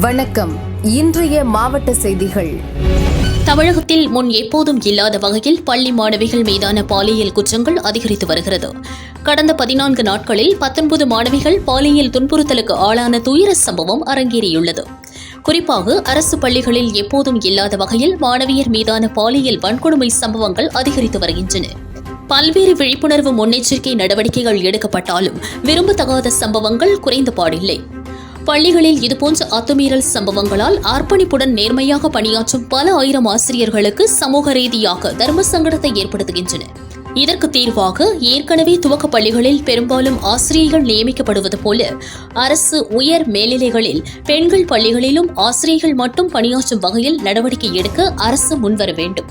வணக்கம். இன்றைய மாவட்ட செய்திகள். தமிழகத்தில் முன் எப்போதும் இல்லாத வகையில் பள்ளி மாணவிகள் மீதான பாலியல் குற்றங்கள் அதிகரித்து வருகிறது. கடந்த பதினான்கு நாட்களில் பத்தொன்பது மாணவிகள் பாலியல் துன்புறுத்தலுக்கு ஆளான துயர சம்பவம் அரங்கேறியுள்ளது. குறிப்பாக அரசு பள்ளிகளில் எப்போதும் இல்லாத வகையில் மாணவியர் மீதான பாலியல் வன்கொடுமை சம்பவங்கள் அதிகரித்து வருகின்றன. பல்வேறு விழிப்புணர்வு முன்னெச்சரிக்கை நடவடிக்கைகள் எடுக்கப்பட்டாலும் விரும்பத்தகாத சம்பவங்கள் குறைந்த பாடில்லை. பள்ளிகளில் இதுபோன்ற அத்துமீறல் சம்பவங்களால் அர்ப்பணிப்புடன் நேர்மையாக பணியாற்றும் பல ஆயிரம் ஆசிரியர்களுக்கு சமூக ரீதியாக தர்ம சங்கடத்தை ஏற்படுத்துகின்றன. இதற்கு தீர்வாக ஏற்கனவே துவக்க பள்ளிகளில் பெரும்பாலும் ஆசிரியர்கள் நியமிக்கப்படுவது போல அரசு உயர் மேல்நிலைகளில் பெண்கள் பள்ளிகளிலும் ஆசிரியர்கள் மட்டும் பணியாற்றும் வகையில் நடவடிக்கை எடுக்க அரசு முன்வர வேண்டும்.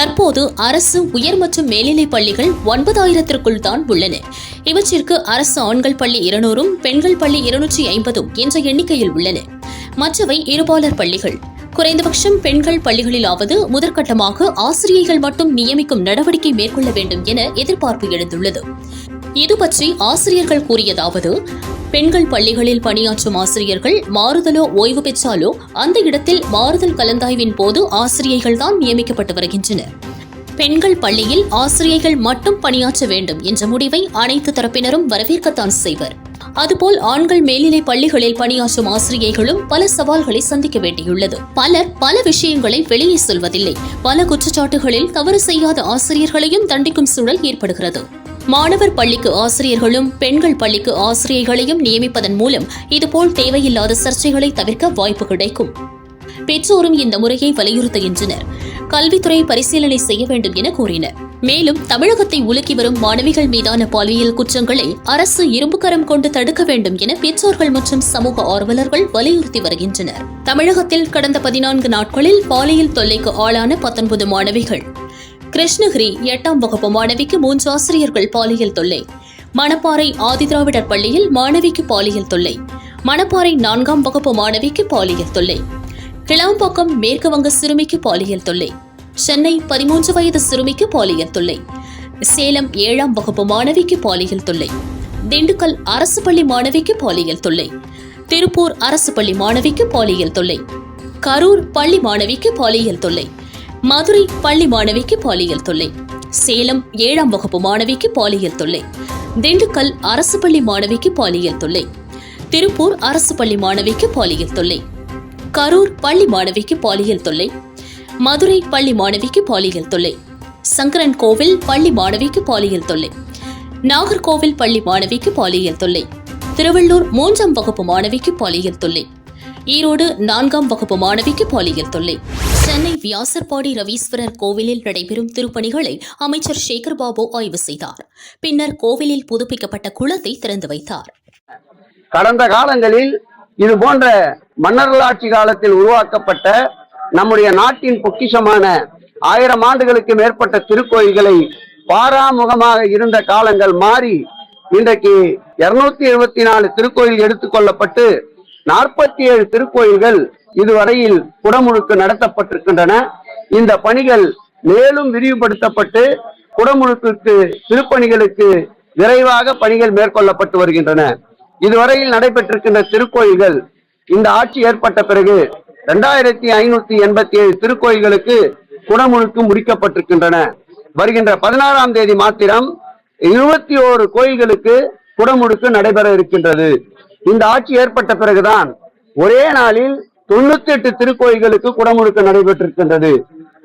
தற்போது அரசு உயர் மற்றும் மேல்நிலைப் பள்ளிகள் ஒன்பதாயிரத்திற்குள் தான் உள்ளன. இவற்றிற்கு அரசு ஆண்கள் பள்ளி இருநூறும் பெண்கள் பள்ளி இருநூற்றி ஐம்பதும் என்ற எண்ணிக்கையில் உள்ளன. மற்றவை இருபாலர் பள்ளிகள். குறைந்தபட்சம் பெண்கள் பள்ளிகளிலாவது முதற்கட்டமாக ஆசிரியைகள் மட்டும் நியமிக்கும் நடவடிக்கை மேற்கொள்ள வேண்டும் என எதிர்பார்ப்பு எழுந்துள்ளது. இது பற்றி ஆசிரியர்கள் கூறியதாவது பெண்கள் பள்ளிகளில் பணியாற்றும் ஆசிரியர்கள் மாறுதலோ ஓய்வு பெற்றாலோ அந்த இடத்தில் மாறுதல் கலந்தாய்வின் போது ஆசிரியைகள் தான் நியமிக்கப்பட்டு வருகின்றனர். பெண்கள் பள்ளியில் ஆசிரியைகள் மட்டும் பணியாற்ற வேண்டும் என்ற முடிவை அனைத்து தரப்பினரும் வரவேற்கத்தான் செய்வர். அதுபோல் ஆண்கள் மேல்நிலை பள்ளிகளில் பணியாற்றும் ஆசிரியைகளும் பல சவால்களை சந்திக்க வேண்டியுள்ளது. பலர் பல விஷயங்களை வெளியே சொல்வதில்லை. பல குற்றச்சாட்டுகளில் தவறு செய்யாத ஆசிரியர்களையும் தண்டிக்கும் சூழல் ஏற்படுகிறது. மாணவர் பள்ளிக்கு ஆசிரியர்களும் பெண்கள் பள்ளிக்கு ஆசிரியர்களையும் நியமிப்பதன் மூலம் இதுபோல் தேவையில்லாத சர்ச்சைகளை தவிர்க்க வாய்ப்பு கிடைக்கும். பெற்றோரும் இந்த முறையை வலியுறுத்துகின்றனர். கல்வித்துறை பரிசீலனை செய்ய வேண்டும் என கூறினர். மேலும் தமிழகத்தை உலுக்கி வரும் மாணவிகள் மீதான பாலியல் குற்றங்களை அரசு இரும்புக்கரம் கொண்டு தடுக்க வேண்டும் என பெற்றோர்கள் மற்றும் சமூக ஆர்வலர்கள் வலியுறுத்தி வருகின்றனர். தமிழகத்தில் கடந்த பதினான்கு நாட்களில் பாலியல் தொல்லைக்கு ஆளான பத்தொன்பது மாணவிகள் கிருஷ்ணகிரி எட்டாம் வகுப்பு மாணவிக்கு மூன்று ஆசிரியர்கள் பாலியல் தொல்லை. மணப்பாறை ஆதிதிராவிடர் பள்ளியில் மாணவிக்கு பாலியல் தொல்லை. மணப்பாறை நான்காம் வகுப்பு மாணவிக்கு பாலியல் தொல்லை. கிளாம்பாக்கம் மேற்கு வங்க சிறுமிக்கு பாலியல் தொல்லை. சென்னை பதிமூன்று வயது சிறுமிக்கு பாலியல் தொல்லை. சேலம் ஏழாம் வகுப்பு மாணவிக்கு பாலியல் தொல்லை. திண்டுக்கல் அரசு பள்ளி மாணவிக்கு பாலியல் தொல்லை. திருப்பூர் அரசு பள்ளி மாணவிக்கு பாலியல் தொல்லை. கரூர் பள்ளி மாணவிக்கு பாலியல் தொல்லை. மதுரை பள்ளி மாணவிக்கு பாலியல் தொல்லை சேலம் ஏழாம் வகுப்பு மாணவிக்கு பாலியல் தொல்லை திண்டுக்கல் அரசு பள்ளி மாணவிக்கு பாலியல் தொல்லை திருப்பூர் அரசு பள்ளி மாணவிக்கு பாலியல் தொல்லை கரூர் பள்ளி மாணவிக்கு பாலியல் தொல்லை மதுரை பள்ளி மாணவிக்கு பாலியல் தொல்லை சங்கரன் கோவில் பள்ளி மாணவிக்கு பாலியல் தொல்லை நாகர்கோவில் பள்ளி மாணவிக்கு பாலியல் தொல்லை திருவள்ளூர் மூன்றாம் வகுப்பு மாணவிக்கு பாலியல் தொல்லை ஈரோடு நான்காம் வகுப்பு மாணவிக்கு பாலியல் தொல்லை சென்னை வியாசர்பாடி ரவீஸ்வரர் கோவிலில் நடைபெறும் திருப்பணிகளை அமைச்சர் சேகர்பாபு ஆய்வு செய்தார். பின்னர் கோவிலில் புதுப்பிக்கப்பட்ட குளத்தை திறந்து வைத்தார். கடந்த காலங்களில் இது போன்ற மன்னர்களாட்சி காலத்தில் உருவாக்கப்பட்ட நம்முடைய நாட்டின் பொக்கிஷமான ஆயிரம் ஆண்டுகளுக்கு மேற்பட்ட திருக்கோயில்களை பாராமுகமாக இருந்த காலங்கள் மாறி இன்றைக்கு இருநூத்தி எழுபத்தி நாலு திருக்கோயில் எடுத்துக்கொள்ளப்பட்டு நாற்பத்தி ஏழு திருக்கோயில்கள் இதுவரையில் குடமுழுக்கு நடத்தப்பட்டிருக்கின்றன. இந்த பணிகள் மேலும் விரிவுபடுத்தப்பட்டு குடமுழுக்கு திருப்பணிகளுக்கு விரைவாக பணிகள் மேற்கொள்ளப்பட்டு வருகின்றன. இதுவரையில் நடைபெற்றிருக்கின்ற திருக்கோயில்கள் இந்த ஆட்சி ஏற்பட்ட பிறகு இரண்டாயிரத்தி ஐநூத்தி எண்பத்தி ஏழு திருக்கோயில்களுக்கு குடமுழுக்கு முடிக்கப்பட்டிருக்கின்றன. வருகின்ற பதினாறாம் தேதி மாத்திரம் இருபத்தி ஓரு கோயில்களுக்கு குடமுழுக்கு நடைபெற இருக்கின்றது. இந்த ஆட்சி ஏற்பட்ட பிறகுதான் ஒரே நாளில் தொண்ணூத்தி எட்டு திருக்கோயில்களுக்கு குடமுழுக்கு நடைபெற்றிருக்கின்றது.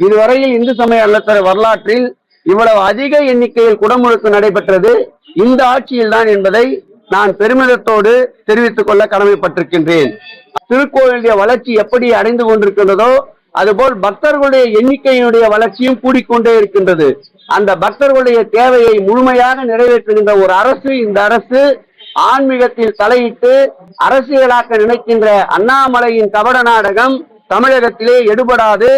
இதுவரையில் இந்து சமய அல்லத்தர வரலாற்றில் இவ்வளவு அதிக எண்ணிக்கையில் குடமுழுக்கு நடைபெற்றது. இந்த ஆட்சியில் தான் என்பதை நான் பெருமிதத்தோடு தெரிவித்துக் கொள்ள கடமைப்பட்டிருக்கின்றேன். திருக்கோயிலுடைய வளர்ச்சி எப்படி அடைந்து கொண்டிருக்கின்றதோ அதுபோல் பக்தர்களுடைய எண்ணிக்கையினுடைய வளர்ச்சியும் கூடிக்கொண்டே இருக்கின்றது. அந்த பக்தர்களுடைய தேவையை முழுமையாக நிறைவேற்றுகின்ற ஒரு அரசு இந்த அரசு ஆன்மீகத்தில் தலையிட்டு அரசியலாக்க நினைக்கின்ற அண்ணாமலையின் கபட நாடகம் தமிழகத்திலே எடுபடாது.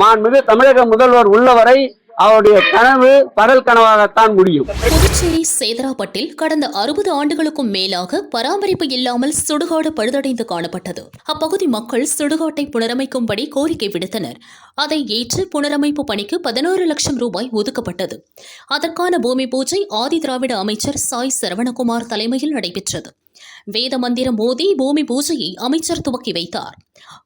மாண்புமிகு தமிழக முதல்வர் உள்ளவரை அவருடைய கனவு பகல் கனவாகத்தான் முடியும். புதுச்சேரி சேதராப்பட்டில் கடந்த அறுபது ஆண்டுகளுக்கும் மேலாக பராமரிப்பு இல்லாமல் சுடுகாடு பழுதடைந்து காணப்பட்டது. அப்பகுதி மக்கள் சுடுகாட்டை புனரமைக்கும்படி கோரிக்கை விடுத்தனர். அதை ஏற்று புனரமைப்பு பணிக்கு பதினோரு லட்சம் ரூபாய் ஒதுக்கப்பட்டது. அதற்கான பூமி பூஜை ஆதி திராவிட அமைச்சர் சாய் சரவணகுமார் தலைமையில் நடைபெற்றது. வேத மந்திரம் மோதி பூமி பூஜையை அமைச்சர் துவக்கி வைத்தார்.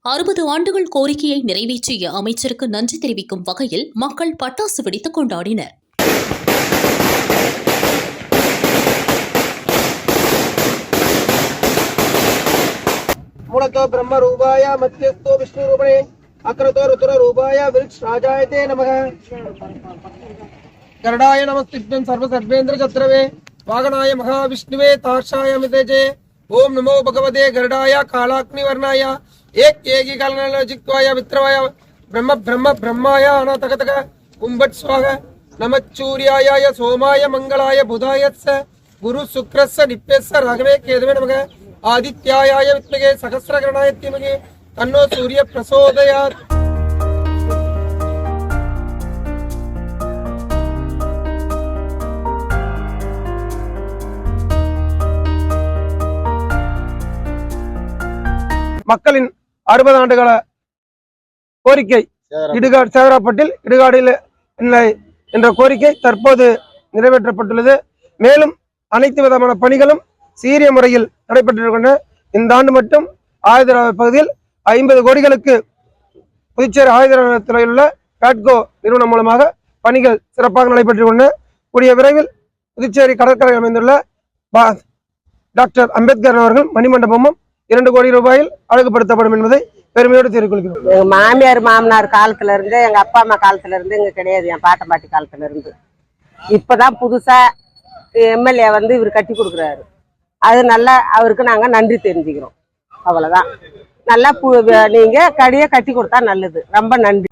அறுபது ஆண்டுகள் கோரிக்கையை நிறைவேற்றிய அமைச்சருக்கு நன்றி தெரிவிக்கும் வகையில் மக்கள் பட்டாசு வெடித்து கொண்டாடினர். மூலத்தோ பிரம்ம ரூபாய மத்தியஸ்தோ விஷ்ணு ரூபணே அக்ரதோ ருத்ர ரூபாய விருட்ச ராஜாயத்தே நமக. கருடாய நமஸ்திப்தம் சர்வ சர்வேந்திர சத்ரவே வாகனாய மகாவிஷ்ணுவே தார்ஷாய மிதேஜே. ஓம் நமோ பகவதே கருடாய காலாக்னிவர்ணாய ஏக் ஏகி கலனலோஜித்வாய வித்ரவாய பிரம்ம பிரம்ம பிரம்மாய அநாதகதக கும்பட் சுவாக நமச்சூரியாய சோமாய மங்களாய புதாயத்ச குரு சுக்ரஸ்ஸ நிப்பேஸ்ஸ ராகவே கேதுவே நமக ஆதித்யாயாய வித்மகே சகசிரகரணாய தீமகே தன்னோ சூரிய பிரசோதயாத் மக்களின் அறுபது ஆண்டுகால கோரிக்கை இடுகாடு சேதராப்பட்டில் இடுகாடில் இல்லை என்ற கோரிக்கை தற்போது நிறைவேற்றப்பட்டுள்ளது. மேலும் அனைத்து விதமான பணிகளும் சீரிய முறையில் நடைபெற்றிருக்கின்றன. இந்த ஆண்டு மட்டும் ஆயுதராவ பகுதியில் ஐம்பது கோடிகளுக்கு புதுச்சேரி ஆயுதராவத்தில் உள்ள பேட்கோ நிறுவனம் மூலமாக பணிகள் சிறப்பாக நடைபெற்றுள்ளன. கூடிய விரைவில் புதுச்சேரி கடற்கரை அமைந்துள்ள டாக்டர் அம்பேத்கர் அவர்கள் மணிமண்டபமும் இரண்டு கோடி ரூபாயில் அழகுபடுத்தப்படும் என்பதை பெருமையோடு தெரிவித்துக் எங்க மாமியார் மாமனார் காலத்துல இருந்து எங்க அப்பா அம்மா காலத்துல இருந்து இங்க கிடையாது என் பாட்டம் பாட்டி காலத்துல இருந்து. இப்பதான் புதுசா எம்எல்ஏ வந்து இவர் கட்டி கொடுக்குறாரு. அது நல்லா அவருக்கு நாங்க நன்றி தெரிஞ்சுக்கிறோம். அவ்வளவுதான். நல்லா பு- நீங்க கடையை கட்டி கொடுத்தா நல்லது. ரொம்ப நன்றி.